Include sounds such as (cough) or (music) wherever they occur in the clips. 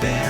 there.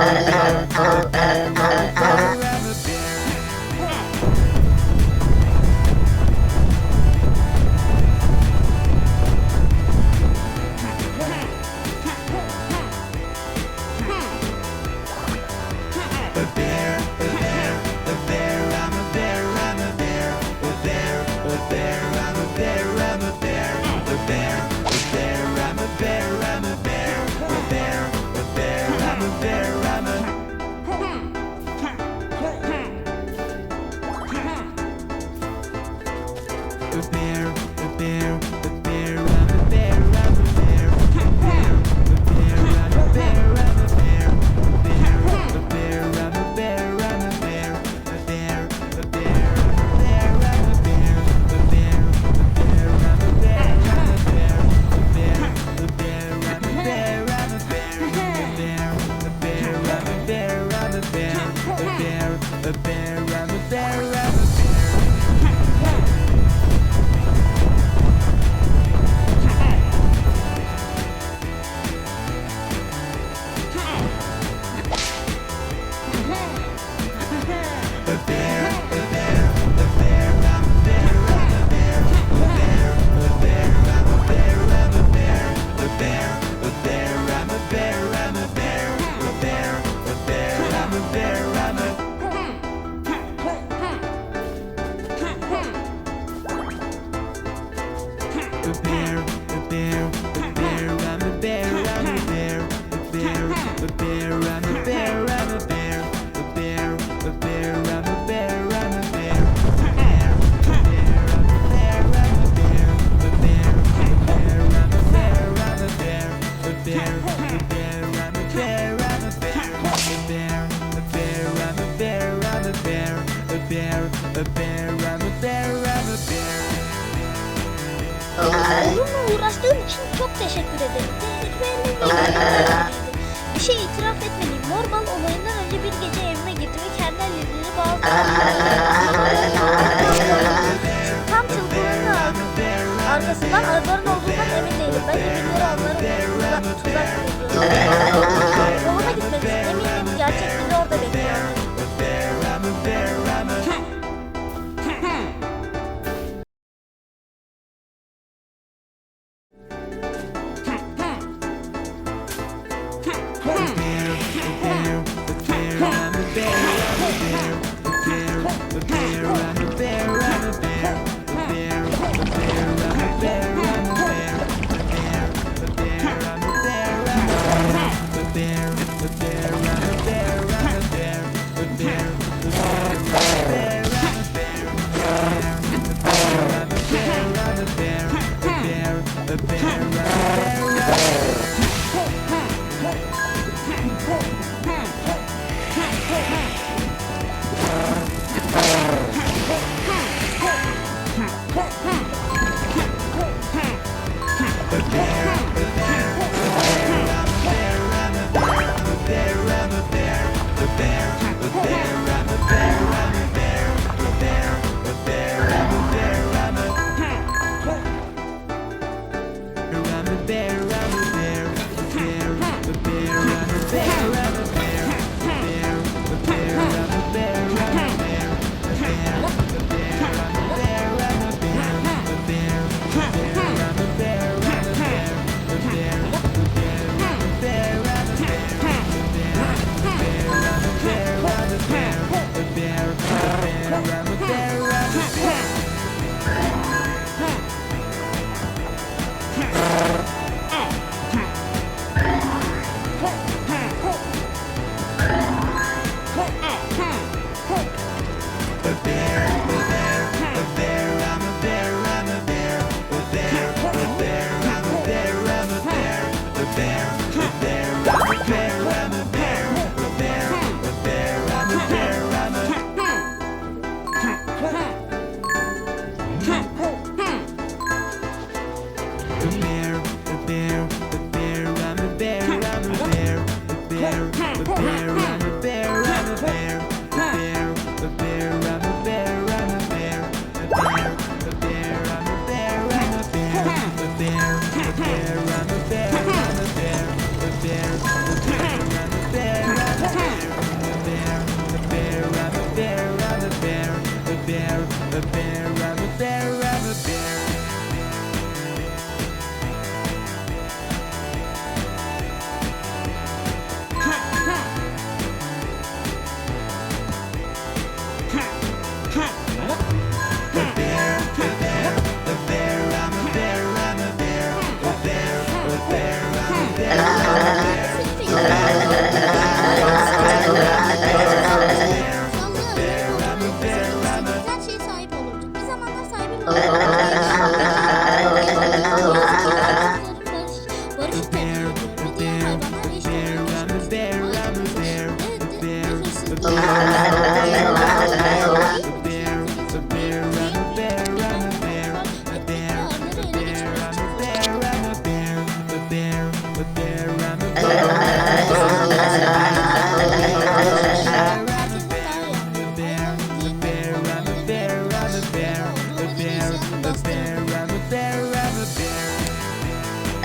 uh, (laughs)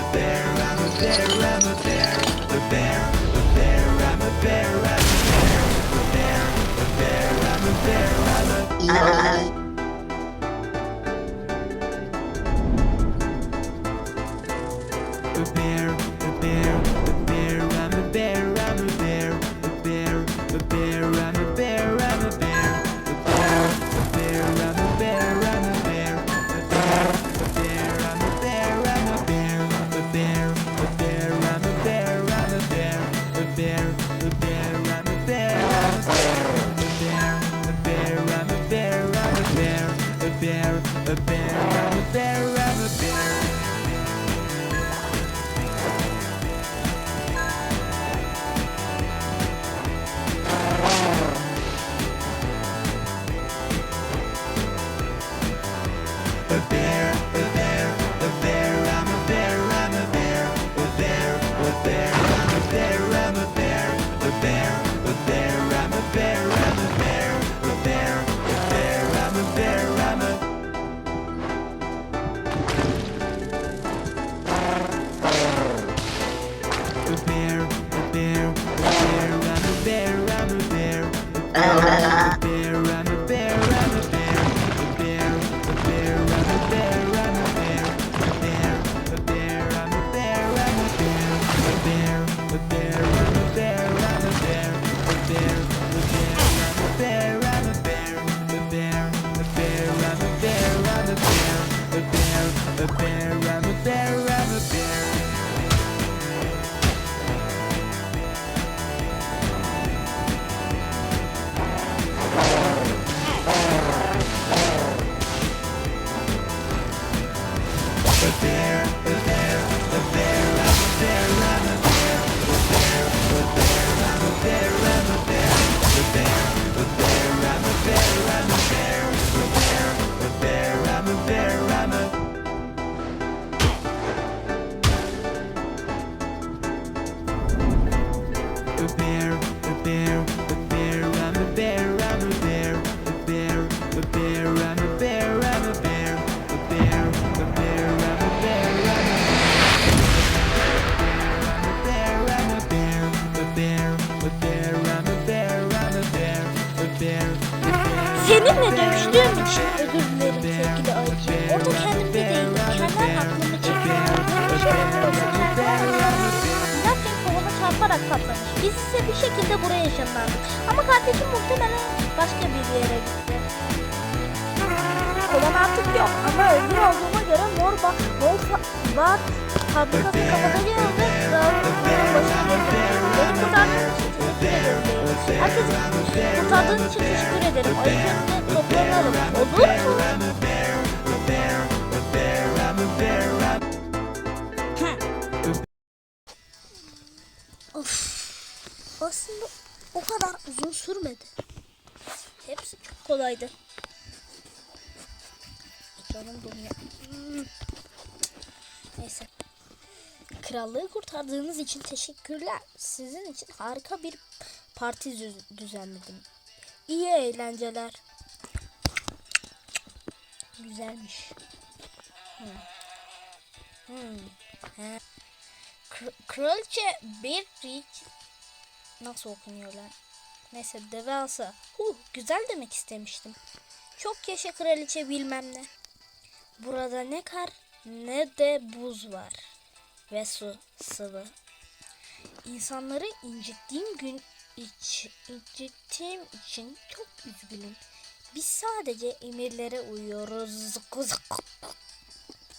a bear, I'm a bear, I'm a bear, a bear, a bear, I'm a bear, I'm a bear, a bear, a bear, I'm a bear. there patlamış. Biz ise bir şekilde buraya ışınlandık. Ama kardeşim muhtemelen başka bir yere gitti. Kovan artık yok ama özgür olduğuma göre mor ba mor var fabrikası kapatacağım ve kralın başına geçeceğim. Beni kurtardığın için teşekkür ederim. beyim. Herkesi kurtardığın için teşekkür ederim. Ayıklarını toplanalım. Olur mu? Aslında o kadar uzun sürmedi. Hepsi çok kolaydı. Canım donuyor. Hmm. Neyse. Krallığı kurtardığınız için teşekkürler. Sizin için harika bir parti düz- düzenledim. İyi eğlenceler. Güzelmiş. Hmm. Hmm. Kraliçe bir nasıl okunuyor lan? Neyse devasa. Huh, güzel demek istemiştim. Çok yaşa kraliçe bilmem ne. Burada ne kar ne de buz var. Ve su sıvı. İnsanları incittiğim gün iç, incittiğim için çok üzgünüm. Biz sadece emirlere uyuyoruz.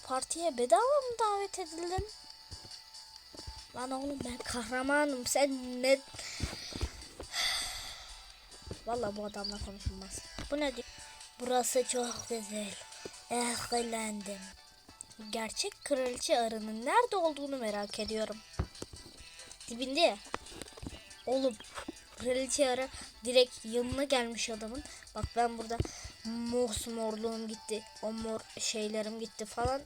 Partiye bedava mı davet edildin? Lan oğlum ben kahramanım. Sen ne... Vallahi bu adamla konuşulmaz. Bu ne diyor? Burası çok güzel. Eğlendim. Gerçek kraliçe arının nerede olduğunu merak ediyorum. Dibinde. Oğlum kraliçe arı direkt yanına gelmiş adamın. Bak ben burada mosmorluğum gitti. O mor şeylerim gitti falan.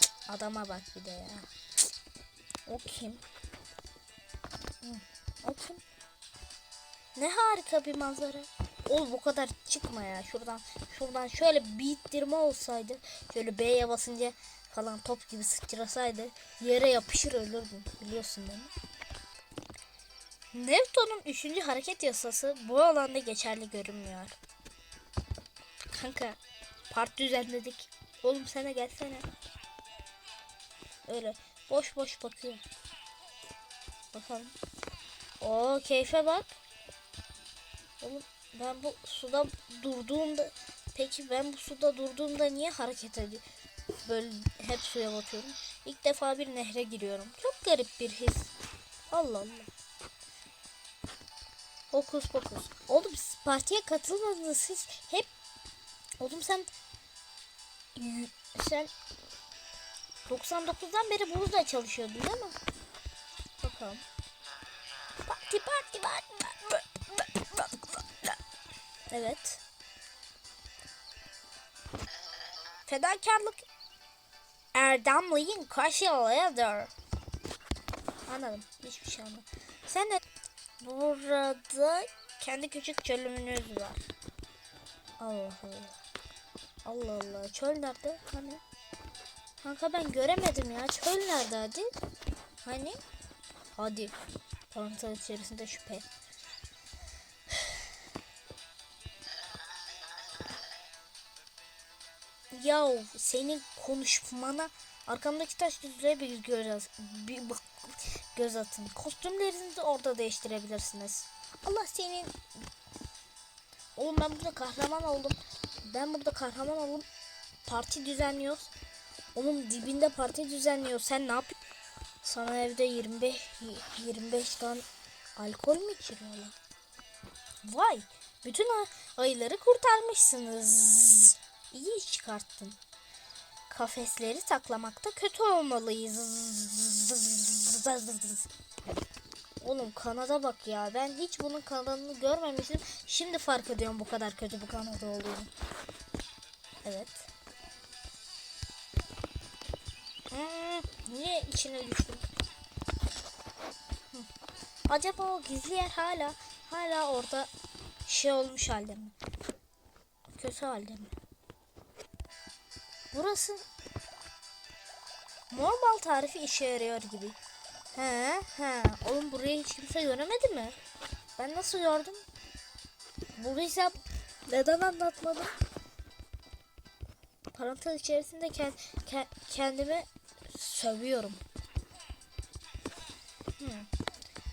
Cık, Adama bak bir de ya. O kim? O kim? Ne harika bir manzara. Ol bu kadar çıkma ya şuradan. Şuradan şöyle bir ittirme olsaydı. Şöyle B'ye basınca falan top gibi sıçrasaydı yere yapışır ölürdün. Biliyorsun değil mi? Newton'un 3. hareket yasası bu alanda geçerli görünmüyor. Kanka part düzenledik. Oğlum sana gelsene. Öyle boş boş bakıyor. Bakalım. O keyfe bak. Oğlum ben bu suda durduğumda peki ben bu suda durduğumda niye hareket ediyor? Böyle hep suya batıyorum. İlk defa bir nehre giriyorum. Çok garip bir his. Allah Allah. Hokus pokus. Oğlum siz partiye katılmadınız siz hep. Oğlum sen sen 99'dan beri burada çalışıyordun değil mi? Bakalım. Parti parti parti. Evet. Fedakarlık erdemliğin karşılığıdır. Anladım. Hiçbir şey anlamadım. Sen de burada kendi küçük çölümünüz var. Allah Allah. Allah Allah. Çöl nerede? Hani? Kanka ben göremedim ya. Çöl nerede hadi? Hani? Hadi. Parantez içerisinde şüphe. Yahu senin konuşmana arkamdaki taş düzlüğe bir göz, bir göz atın. Kostümlerinizi orada değiştirebilirsiniz. Allah senin... Oğlum ben burada kahraman oldum. Ben burada kahraman oldum. Parti düzenliyoruz. Onun dibinde parti düzenliyor. Sen ne yapıyorsun? Sana evde 25 25 tane alkol mü içiriyorlar? Vay! Bütün ay- ayıları kurtarmışsınız. İyi iş çıkarttın. Kafesleri saklamakta kötü olmalıyız. Oğlum kanada bak ya. Ben hiç bunun kanadını görmemiştim. Şimdi fark ediyorum bu kadar kötü bu kanada olduğunu. Evet. Hmm, niye içine düştüm? Hı. Acaba o gizli yer hala hala orada şey olmuş halde mi? Kötü halde mi? Burası normal tarifi işe yarıyor gibi. He he. Oğlum burayı hiç kimse göremedi mi? Ben nasıl gördüm? Buradıysa neden anlatmadım? Parantez içerisinde kend, ke- kendimi sövüyorum. Hmm.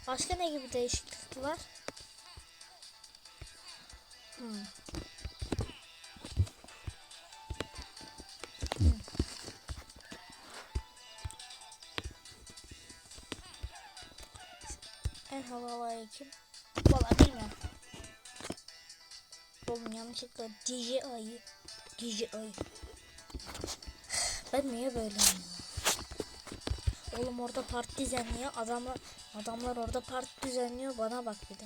Başka ne gibi değişiklik var? Hmm. Ayı kim? Valla bilmiyorum. Oğlum yanlışlıkla DJ ayı. DJ ayı. Ben niye böyleyim ya? Oğlum orada parti düzenliyor. Adamlar adamlar orada parti düzenliyor. Bana bak bir de.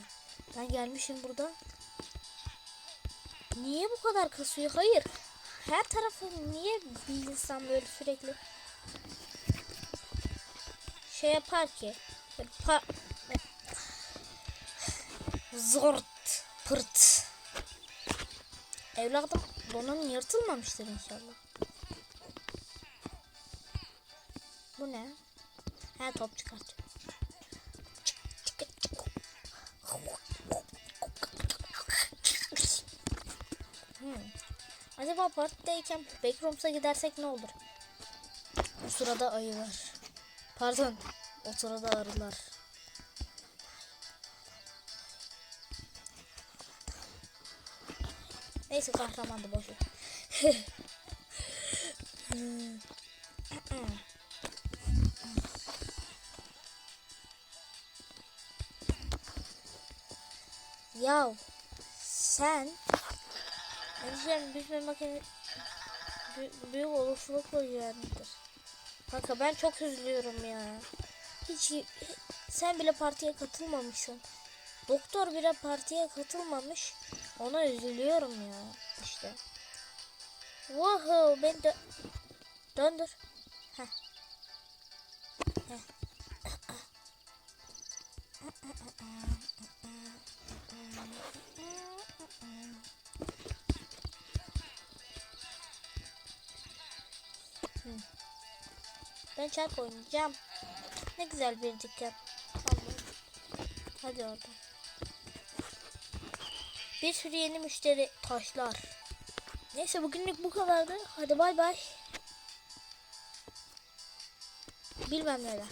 Ben gelmişim burada. Niye bu kadar kasıyor? Hayır. Her tarafı niye bir insan böyle sürekli şey yapar ki? Böyle Zort pırt. Evladım donun yırtılmamıştır inşallah. Bu ne? He top çıkart. Hmm. Acaba partideyken backrooms'a gidersek ne olur? O sırada ayı var. Pardon. O sırada arılar. Neyse kahramandı boş ver. (laughs) Ya sen Endişelerin düşme makine Bü- büyük olasılıkla güvenlidir. Kanka ben çok üzülüyorum ya. Hiç sen bile partiye katılmamışsın. Doktor bile partiye katılmamış. Ona üzülüyorum ya işte. Wow, ben de döndür. Heh. Heh. Ben çark oynayacağım. Ne güzel bir dükkan. Hadi orada. Bir sürü yeni müşteri taşlar. Neyse bugünlük bu kadardı. Hadi bay bay. Bilmem neler.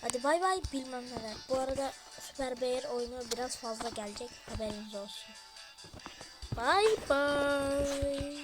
Hadi bay bay bilmem neler. Bu arada Süper Bear oyunu biraz fazla gelecek. Haberiniz olsun. Bye bye.